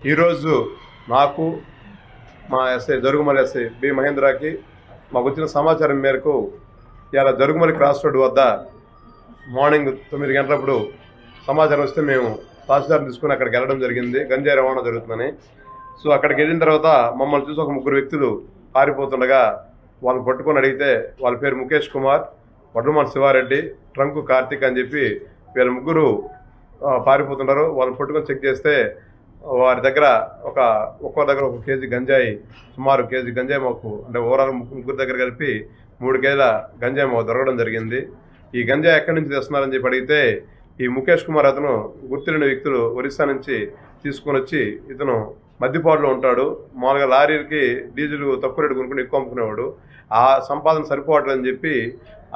ఈరోజు నాకు మా ఎస్ఐ జరుగుమలి ఎస్ఐ బి మహేంద్రకి మాకు వచ్చిన సమాచారం మేరకు ఇలా జరుగుమలి క్రాస్ రోడ్ వద్ద మార్నింగ్ తొమ్మిది గంటలప్పుడు సమాచారం వస్తే మేము తహసీల్దార్ తీసుకుని అక్కడికి వెళ్ళడం జరిగింది. గంజాయి రవాణా జరుగుతుందని. సో అక్కడికి వెళ్ళిన తర్వాత మమ్మల్ని చూసి ఒక ముగ్గురు వ్యక్తులు పారిపోతుండగా వాళ్ళని పట్టుకొని అడిగితే వాళ్ళ పేరు ముఖేష్ కుమార్ వడ్లమాన్ శివారెడ్డి ట్రంకు కార్తిక్ అని చెప్పి వీళ్ళ ముగ్గురు పారిపోతున్నారు వాళ్ళు పట్టుకొని చెక్ చేస్తే వారి దగ్గర ఒక ఒక్కో దగ్గర ఒక కేజీ గంజాయి సుమారు కేజీ గంజాయి మాకు అంటే ఓవరాల్ ముగ్గురు దగ్గర కలిపి మూడు కేజీల గంజాయి మాకు దొరకడం జరిగింది. ఈ గంజాయి ఎక్కడి నుంచి తెస్తున్నారని చెప్పి అడిగితే ఈ ముఖేష్ కుమార్ అతను గుర్తులేని వ్యక్తులు ఒరిస్సా నుంచి తీసుకొని వచ్చి ఇతను మద్దిపాడులో ఉంటాడు. మామూలుగా లారీలకి డీజిల్ తక్కువ రేటు కొనుక్కుని ఎక్కువ అమ్ముకునేవాడు. ఆ సంపాదన సరిపోవట్లేదని చెప్పి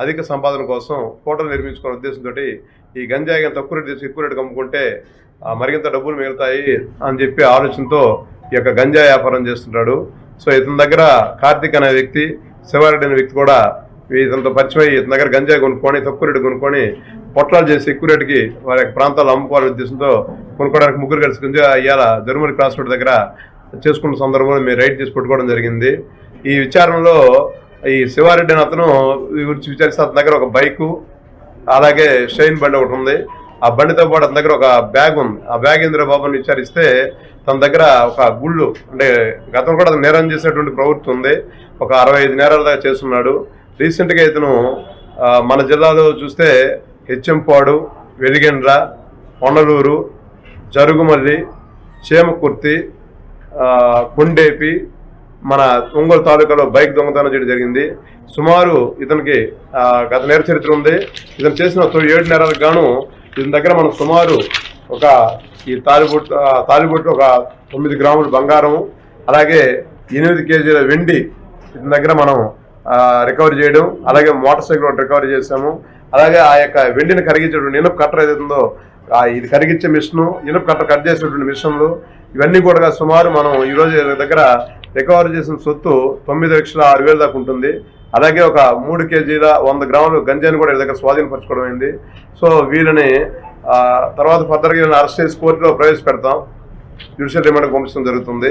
అధిక సంపాదన కోసం హోటల్ నిర్మించుకునే ఉద్దేశంతో ఈ గంజాయి కానీ తక్కువ రేటు తెచ్చి ఎక్కువ రేటుకి అమ్ముకుంటే మరింత డబ్బులు మిగులుతాయి అని చెప్పి ఆలోచనతో ఈ యొక్క గంజాయి వ్యాపారం చేస్తుంటాడు సో ఇతని దగ్గర కార్తిక్ అనే వ్యక్తి శివారెడ్డి అనే వ్యక్తి కూడా ఇతనితో పరిచయం అయ్యి ఇతని దగ్గర గంజాయి కొనుక్కొని తక్కువ రేటు కొనుక్కొని పొట్లాలు చేసి ఎక్కువ రేటుకి వారి యొక్క ప్రాంతాల్లో అమ్ముకోవాలనే ఉద్దేశంతో కొనుక్కోవడానికి ముగ్గురు కలిసి గంజాయి ఇవాళ జర్మనీ క్రాస్ రోడ్ దగ్గర చేసుకున్న సందర్భంలో మేము రైడ్ చేసి పట్టుకోవడం జరిగింది. ఈ విచారణలో ఈ శివారెడ్డి అతను ఈ గురించి విచారిస్తే అతని దగ్గర ఒక బైకు అలాగే షైన్ బండి ఒకటి ఉంది. ఆ బండితో పాటు అతని దగ్గర ఒక బ్యాగ్ ఉంది. ఆ బ్యాగ్ ఇంద్రబాబుని విచారిస్తే తన దగ్గర ఒక గుళ్ళు అంటే గతం కూడా నేరం చేసినటువంటి ప్రవృత్తి ఉంది. ఒక అరవై ఐదు నేరాల దాకా చేస్తున్నాడు. రీసెంట్గా ఇతను మన జిల్లాలో చూస్తే హెచ్ఎంపాడు వెలిగెండ్ర పొన్నలూరు జరుగుమల్లి చేమకుర్తి కుండేపి కొండేపి మన ఒంగోలు తాలూకాలో బైక్ దొంగతనం చేయడం జరిగింది. సుమారు ఇతనికి గత నేర చరిత్ర ఉంది. ఇతను చేసిన తొలి ఏడు నేరాలకు గాను ఇతని దగ్గర మనం సుమారు ఒక ఈ తాలిబొట్టు ఆ, తాలిబొట్టు ఒక తొమ్మిది గ్రాముల బంగారం అలాగే ఎనిమిది కేజీల వెండి ఇతని దగ్గర మనం రికవరీ చేయడం అలాగే మోటార్ సైకిల్ ఒకటి రికవరీ చేసాము అలాగే ఆ యొక్క వెండిని కరిగించేటువంటి ఇనుప కట్టర్ ఏదైతుందో ఇది కరిగించే మిషను ఇనుప కట్టర్ కట్ చేసేటువంటి మిషన్లు ఇవన్నీ కూడా సుమారు మనం ఈరోజు దగ్గర రికవరీ చేసిన సొత్తు తొమ్మిది లక్షల ఆరు వేల దాకా ఉంటుంది. అలాగే ఒక మూడు కేజీల వంద గ్రాములు గంజాయిని కూడా వీళ్ళ దగ్గర స్వాధీనపరచుకోవడం అయింది. సో వీళ్ళని తర్వాత ఫర్దర్గా వీళ్ళని అరెస్ట్ చేసి కోర్టులో ప్రవేశపెడతాం. జ్యుడిషియల్ రిమాండ్కి పంపించడం జరుగుతుంది.